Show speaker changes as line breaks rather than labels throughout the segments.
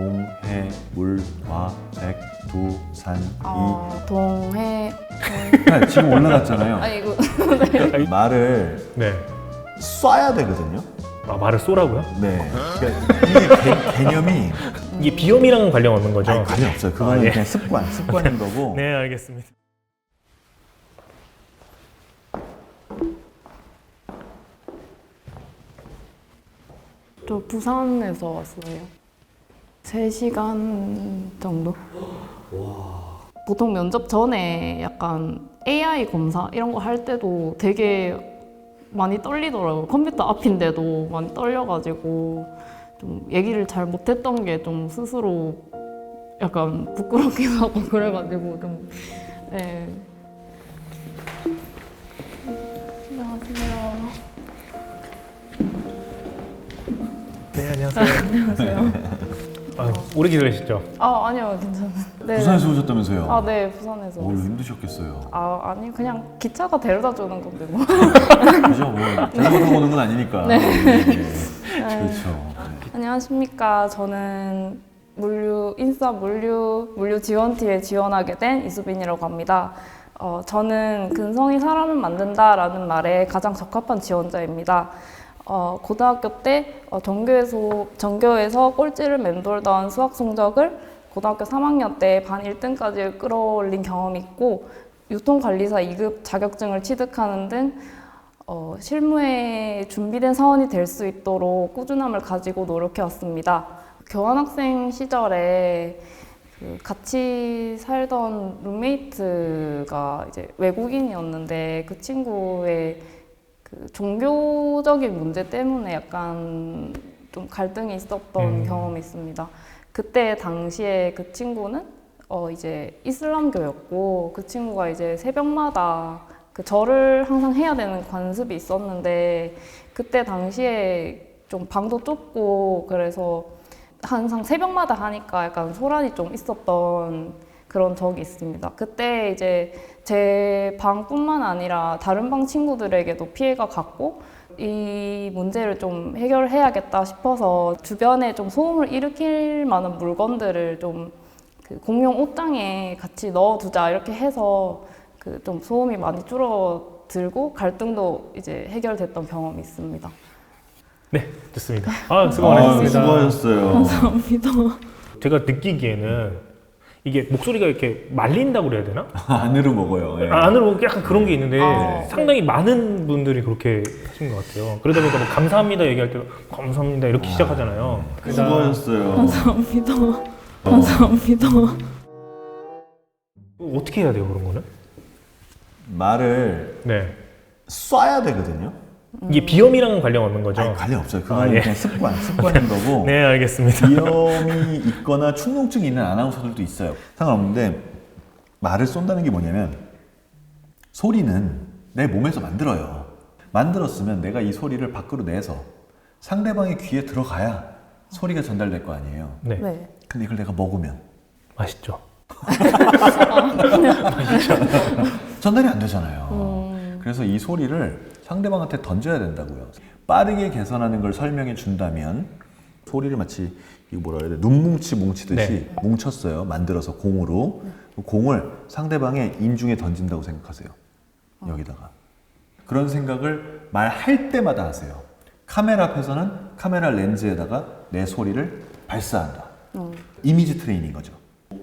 동해 물화 백두 산
어, 동해.
이 네, 지금 올라갔잖아요.
아 이거
말을
네.
쏴야 되거든요.
아, 말을 쏘라고요?
네. 그러니까 이게 개, 개념이
이게 비염이랑 관련 없는 거죠?
아니, 관련 없어요. 그거는
아, 예.
그냥 습관, 습관인 거고.
네, 알겠습니다.
저 부산에서 왔어요. 3시간 정도? 보통 면접 전에 약간 AI 검사 이런 거 할 때도 되게 많이 떨리더라고요. 컴퓨터 앞인데도 많이 떨려가지고 좀 얘기를 잘 못했던 게 좀 스스로 약간 부끄럽기도 하고 그래가지고 좀 네. 안녕하세요.
네, 안녕하세요.
안녕하세요.
아, 오래 기다리셨죠?
아 아니요 괜찮아요. 네.
부산에서 오셨다면서요?
아, 네, 부산에서.
오, 힘드셨겠어요.
아, 아니, 그냥 기차가 데려다 주는 건데, 뭐.
그죠? 뭐, 자전거 타고 오는 건 아니니까. 네. 그렇죠. 네.
안녕하십니까. 저는 물류, 인싸 물류, 물류 지원팀에 지원하게 된 이수빈이라고 합니다. 어, 저는 근성이 사람을 만든다라는 말에 가장 적합한 지원자입니다. 어, 고등학교 때 어, 전교에서, 전교에서 꼴찌를 맴돌던 수학 성적을 고등학교 3학년 때 반 1등까지 끌어올린 경험이 있고 유통관리사 2급 자격증을 취득하는 등 어, 실무에 준비된 사원이 될 수 있도록 꾸준함을 가지고 노력해 왔습니다. 교환학생 시절에 그 같이 살던 룸메이트가 이제 외국인이었는데 그 친구의 그 종교적인 문제 때문에 약간 좀 갈등이 있었던
음.
경험이 있습니다. 그때 당시에 그 친구는 어 이제 이슬람교였고 그 친구가 이제 새벽마다 그 절을 항상 해야 되는 관습이 있었는데 그때 당시에 좀 방도 좁고 그래서 항상 새벽마다 하니까 약간 소란이 좀 있었던 그런 적이 있습니다. 그때 이제 제 방뿐만 아니라 다른 방 친구들에게도 피해가 갔고 이 문제를 좀 해결해야겠다 싶어서 주변에 좀 소음을 일으킬 만한 물건들을 좀 그 공용 옷장에 같이 넣어두자 이렇게 해서 그 좀 소음이 많이 줄어들고 갈등도 이제 해결됐던 경험이 있습니다.
네, 좋습니다. 아, 수고
아,
많으셨습니다.
수고하셨어요.
감사합니다.
제가 느끼기에는 이게 목소리가 이렇게 말린다고 그래야 되나?
안으로 먹어요. 예.
아, 안으로 약간 그런 게 있는데
아,
상당히 많은 분들이 그렇게 하신 것 같아요. 그러다 보니까 뭐 감사합니다 얘기할 때도 감사합니다 이렇게 시작하잖아요.
수고하셨어요.
감사합니다.
어.
감사합니다.
어떻게 해야 돼요 그런 거는?
말을
네.
쏴야 되거든요.
이게 비염이랑 관련 없는 거죠?
아니, 관련 없어요. 그거는
아, 예.
그냥 습관, 습관인 거고.
네, 알겠습니다.
비염이 있거나 충농증이 있는 아나운서들도 있어요. 상관없는데 말을 쏜다는 게 뭐냐면 소리는 내 몸에서 만들어요. 만들었으면 내가 이 소리를 밖으로 내서 상대방의 귀에 들어가야 소리가 전달될 거 아니에요.
네.
네.
근데 이걸 내가 먹으면
맛있죠.
전달이 안 되잖아요.
음.
그래서 이 소리를 상대방한테 던져야 된다고요. 빠르게 개선하는 걸 설명해 준다면 소리를 마치 이거 뭐라 해야 돼? 눈뭉치 뭉치듯이
네.
뭉쳤어요. 만들어서 공으로 그 공을 상대방의 인중에 던진다고 생각하세요. 여기다가 그런 생각을 말할 때마다 하세요. 카메라 앞에서는 카메라 렌즈에다가 내 소리를 발사한다.
음.
이미지 트레이닝 거죠.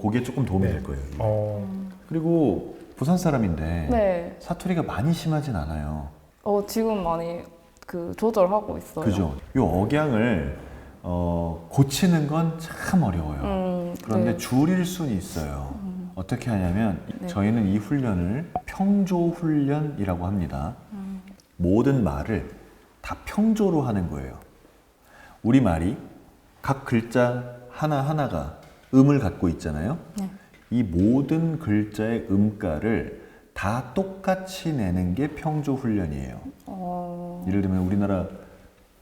그게 조금 도움이 될 거예요.
어,
그리고 부산 사람인데
네.
사투리가 많이 심하진 않아요.
어, 지금 많이 그 조절하고 있어요.
그죠? 이 억양을 어, 고치는 건 참 어려워요.
음,
그런데
네.
줄일 수는 있어요. 어떻게 하냐면
네.
저희는 이 훈련을 평조 훈련이라고 합니다.
음.
모든 말을 다 평조로 하는 거예요. 우리 말이 각 글자 하나 하나가 음을 갖고 있잖아요.
네.
이 모든 글자의 음가를 다 똑같이 내는 게 평조 훈련이에요.
어,
예를 들면 우리나라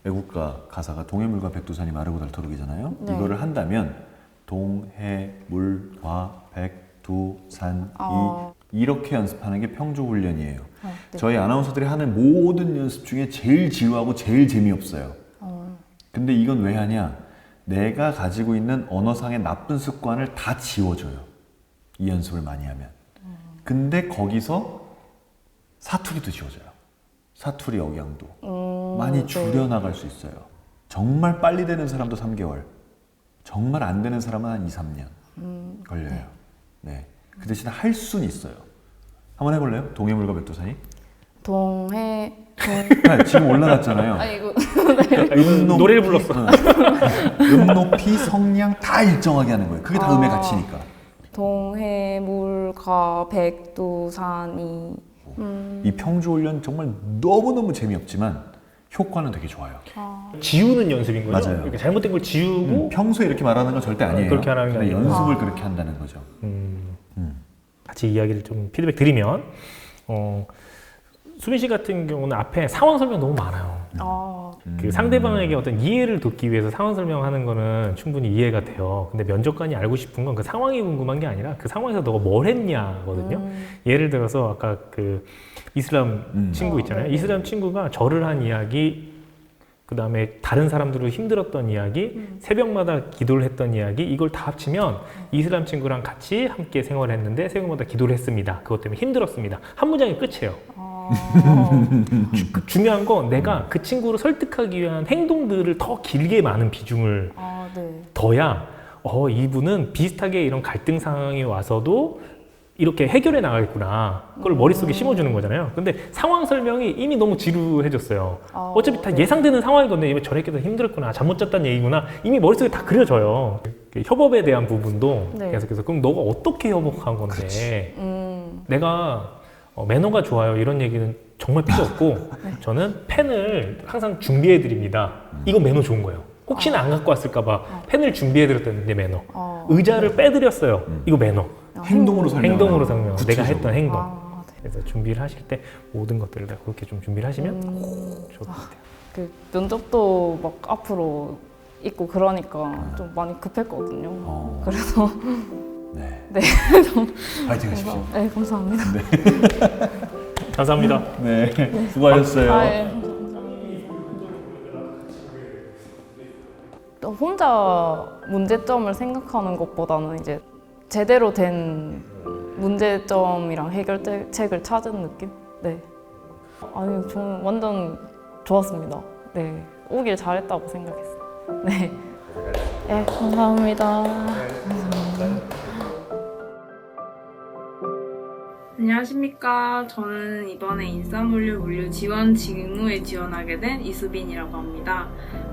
애국가 가사가 동해물과 백두산이 마르고 닳도록이잖아요.
네.
이거를 한다면 동해물과 백두산이
어.
이렇게 연습하는 게 평조 훈련이에요.
어, 네.
저희 아나운서들이 하는 모든 연습 중에 제일 지루하고 제일 재미없어요.
어,
근데 이건 왜 하냐? 내가 가지고 있는 언어상의 나쁜 습관을 다 지워줘요. 이 연습을 많이 하면. 근데 거기서 사투리도 지워져요. 사투리 억양도.
음,
많이
네.
줄여나갈 수 있어요. 정말 빨리 되는 사람도 3개월, 정말 안 되는 사람은 한 2, 3년
음,
걸려요. 네. 그 대신에 할 수는 있어요. 한번 해볼래요? 동해물과 백도 사이?
동해 동
아, 지금 올라갔잖아요.
아니 이거
음 높이,
노래를 불렀어.
어. 음 높이, 성량 다 일정하게 하는 거예요. 그게 다
아.
음의 가치니까.
동해 물가 백두산이 음,
이 평주 훈련 정말 너무너무 재미없지만 효과는 되게 좋아요.
지우는 연습인 거죠.
맞아요.
이렇게 잘못된 걸 지우고
음, 평소에 이렇게 말하는 건 절대 아니에요.
그렇게 하는 게
근데
아니고.
연습을
아.
그렇게 한다는 거죠.
음,
음.
같이 이야기를 좀 피드백 드리면 어, 수빈 씨 같은 경우는 앞에 상황 설명 너무 많아요.
아,
그
음.
상대방에게 어떤 이해를 돕기 위해서 상황 설명하는 거는 충분히 이해가 돼요. 근데 면접관이 알고 싶은 건 그 상황이 궁금한 게 아니라 그 상황에서 너가 뭘 했냐거든요.
음,
예를 들어서 아까 그 이슬람
음.
친구
어,
있잖아요.
네.
이슬람 친구가 절을 한 이야기, 그 다음에 다른 사람들로 힘들었던 이야기,
음.
새벽마다 기도를 했던 이야기, 이걸 다 합치면 이슬람 친구랑 같이 함께 생활했는데 새벽마다 기도를 했습니다. 그것 때문에 힘들었습니다. 한 문장이 끝이에요.
아,
그 중요한 건 내가 그 친구를 설득하기 위한 행동들을 더 길게 많은 비중을
아, 네.
둬야 어 이분은 비슷하게 이런 갈등 상황이 와서도 이렇게 해결해 나가겠구나. 그걸 머릿속에 심어주는 거잖아요. 근데 상황 설명이 이미 너무 지루해졌어요.
아,
어차피 다
네.
예상되는 상황인 건데 저랬기도 힘들었구나. 잠 못 잤다는 얘기구나. 이미 머릿속에 다 그려져요. 그 협업에 대한 부분도
네.
계속해서 그럼 너가 어떻게 협업한 건데
음,
내가 어, 매너가 좋아요 이런 얘기는 정말 필요 없고
네.
저는 펜을 항상 준비해 드립니다. 이거 매너 좋은 거예요. 혹시나 안 갖고 왔을까봐 펜을 준비해 드렸다는 게 매너.
어,
의자를 빼드렸어요. 이거 매너.
아,
행동으로 설명.
행동으로 설명. 내가 했던
구체적으로.
행동.
아, 네.
그래서 준비를 하실 때 모든 것들을 다 그렇게 좀 준비를 하시면
음,
좋을 것 같아요.
그 면접도 막 앞으로 있고 그러니까 좀 많이 급했거든요.
어.
그래서
네.
네.
파이팅 하십시오.
네 감사합니다.
감사합니다.
네. 수고하셨어요.
아, 예. 또 혼자 문제점을 생각하는 것보다는 이제 제대로 된 문제점이랑 해결책을 찾은 느낌? 네. 아니, 저는 완전 좋았습니다. 네. 오길 잘했다고 생각했어요. 네. 네, 감사합니다.
안녕하십니까. 저는 이번에 인싸물류 물류 지원 직무에 지원하게 된 이수빈이라고 합니다.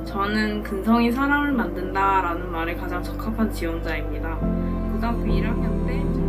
저는 근성이 사람을 만든다라는 말에 가장 적합한 지원자입니다. 고등학교 1학년 때